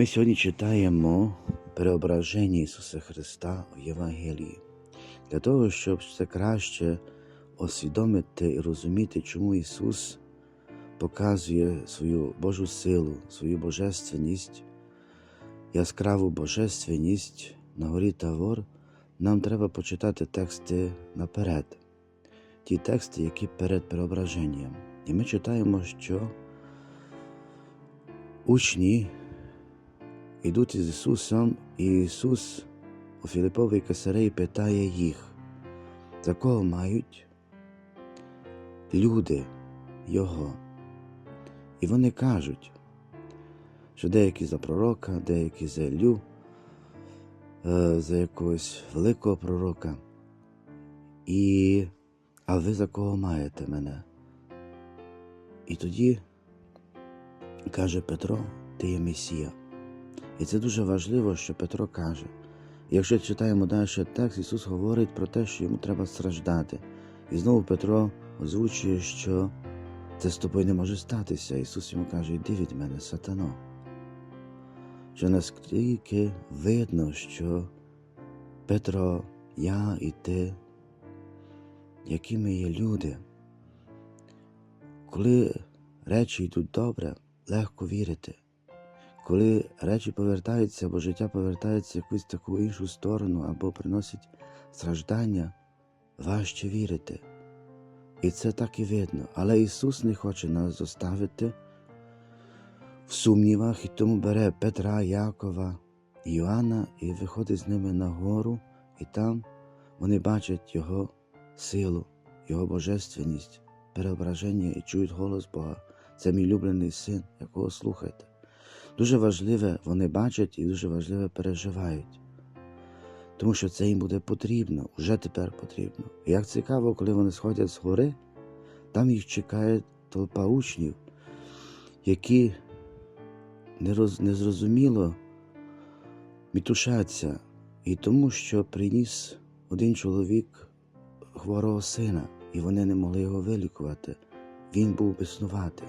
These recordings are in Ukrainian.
Ми сьогодні читаємо переображення Ісуса Христа в Євангелії для того, щоб все краще освідомити і розуміти, чому Ісус показує свою Божу силу, свою божественність, яскраву божественність на горі Тавор, нам треба почитати тексти наперед, ті тексти, які перед переображенням. І ми читаємо, що учні йдуть із Ісусом, і Ісус у Філіповій Кесареї питає їх, за кого мають люди Його. І вони кажуть, що деякі за пророка, деякі за Іллю, е, за якогось великого пророка. І а ви за кого маєте мене? І тоді каже Петро, ти є Месія. І це дуже важливо, що Петро каже. Якщо читаємо далі текст, Ісус говорить про те, що йому треба страждати. І знову Петро озвучує, що це з тобою не може статися. Ісус йому каже, йди від мене, сатано. Що наскільки видно, що Петро, я і ти, які ми є люди, коли речі йдуть добре, легко вірити. Коли речі повертаються, або життя повертається в якусь таку іншу сторону, або приносить страждання, важче вірити. І це так і видно. Але Ісус не хоче нас зоставити в сумнівах, і тому бере Петра, Якова Йоанна і виходить з ними на гору, і там вони бачать Його силу, Його божественність, переображення і чують голос Бога. Це мій улюблений син, якого слухайте. Дуже важливе вони бачать і дуже важливе переживають. Тому що це їм буде потрібно, вже тепер потрібно. Як цікаво, коли вони сходять з гори, там їх чекає толпа учнів, які незрозуміло мітушаться, і тому, що приніс один чоловік хворого сина, і вони не могли його вилікувати. Він був біснуватий.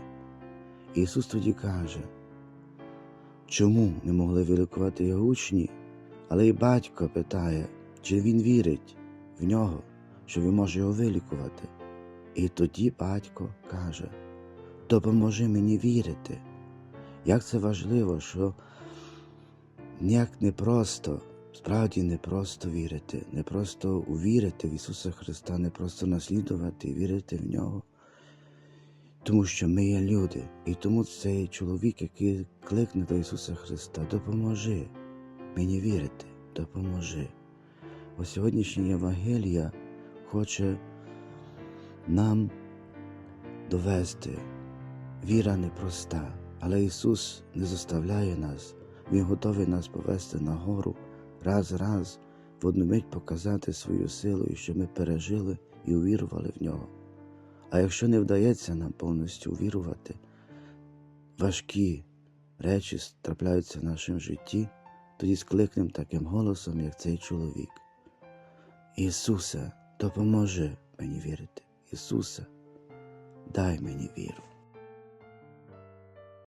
Ісус тоді каже, чому не могли вилікувати його учні, але й батько питає, чи він вірить в нього, що він може його вилікувати. І тоді батько каже: допоможи мені вірити. Як це важливо, що ніяк не просто, справді не просто вірити, не просто увірити в Ісуса Христа, не просто наслідувати і вірити в нього. Тому що ми є люди, і тому цей чоловік, який кликне до Ісуса Христа, допоможи мені вірити, допоможи. Ось сьогоднішня Євангелія хоче нам довести. Віра непроста, але Ісус не заставляє нас, Він готовий нас повести на гору, раз раз в одну мить показати свою силу, і що ми пережили і увірували в нього. А якщо не вдається нам повністю увірувати, важкі речі трапляються в нашому житті, тоді скликнемо таким голосом, як цей чоловік. Ісусе, допоможи мені вірити. Ісусе, дай мені віру.